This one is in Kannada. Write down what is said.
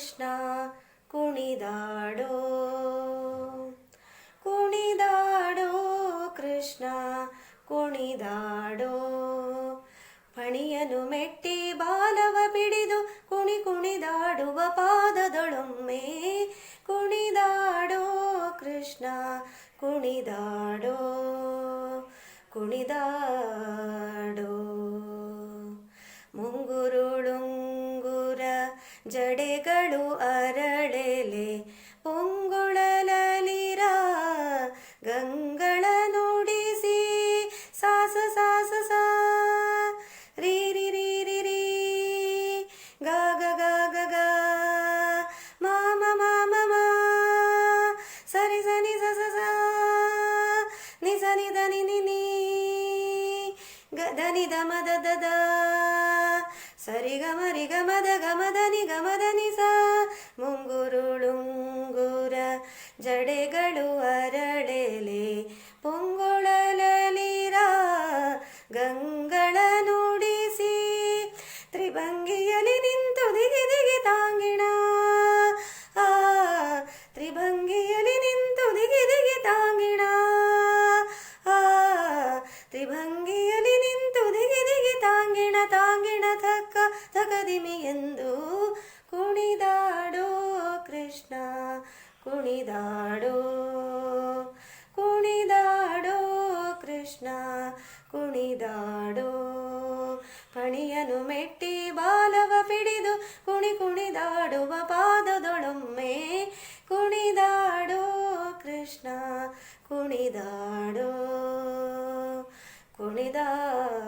ಕೃಷ್ಣ ಕುಣಿದಾಡೋ ಕುಣಿದಾಡೋ, ಕೃಷ್ಣ ಕುಣಿದಾಡೋ. ಪಣಿಯನು ಮೆಟ್ಟಿ ಬಾಲವ ಬಿಡಿದು ಕುಣಿ ಕುಣಿದಾಡುವ ಪಾದದೊಳೊಮ್ಮೆ ಕುಣಿದಾಡೋ, ಕೃಷ್ಣ ಕುಣಿದಾಡೋ ಕುಣಿದಾಡೋ. ಮುಂಗುರುಳುಂಗುರ ಜಡೆಗಳು ಅರಳೆಲೆ ಪೊಂಗುಳಲಲಿರ ಗಂಗಳ ನುಡಿಸಿ ಸಾಸ ಸಾಸ ಸಾ. ರೀ ರೀ ರೀ ರೀ ರೀ. ಗ ಗ ಗ ಗ ಮಾಮ ಮಾಮ ಮಾ ಸರಿ, ಸನಿ, ಸ ಸ ಸ. ನಿ ಸನಿ ನಿ, ದ, ನಿ ನಿ ಗ ಧನಿ ದ, ಮ ದ ದ. ಸರಿ ಗಮ ರಿ ಗಮದ ಗಮದ ನಿ ಸ ಮುಂಗುರುಳುಂಗುರ ಜಡೆಗಳು ಅರಳೆಲೆ ಪೊಂಗುಳಲೀರ ಗಂಗಳ ನುಡಿಸಿ ತ್ರಿಭಂಗಿಯಲ್ಲಿ ನಿಂತು ದಿಗಿ ದಿಗಿ ತಾಂಗಿಣ. ಆ, ತ್ರಿಭಂಗಿಯಲ್ಲಿ ನಿಂತು ದಿಗಿ ದಿಗಿ ತಾಂಗಿಣ. ಆ, ತ್ರಿಭಂಗಿಯಲ್ಲಿ ನಿಂತು ದಿಗಿ ದಿಗಿ ತಾಂಗಿಣ ತಕ್ಕ ಮಹಿಮೆಯೆಂದು ಕುಣಿದಾಡೋ ಕೃಷ್ಣ, ಕುಣಿದಾಡೋ ಕುಣಿದಾಡೋ ಕೃಷ್ಣ, ಕುಣಿದಾಡೋ. ಪಣಿಯನು ಮೆಟ್ಟಿ ಬಾಲವ ಪಿಡಿದು ಕುಣಿ ಕುಣಿದಾಡುವ ಪಾದದೊಳೊಮ್ಮೆ ಕುಣಿದಾಡೋ ಕೃಷ್ಣ, ಕುಣಿದಾಡೋ ಕುಣಿದಾಡೋ.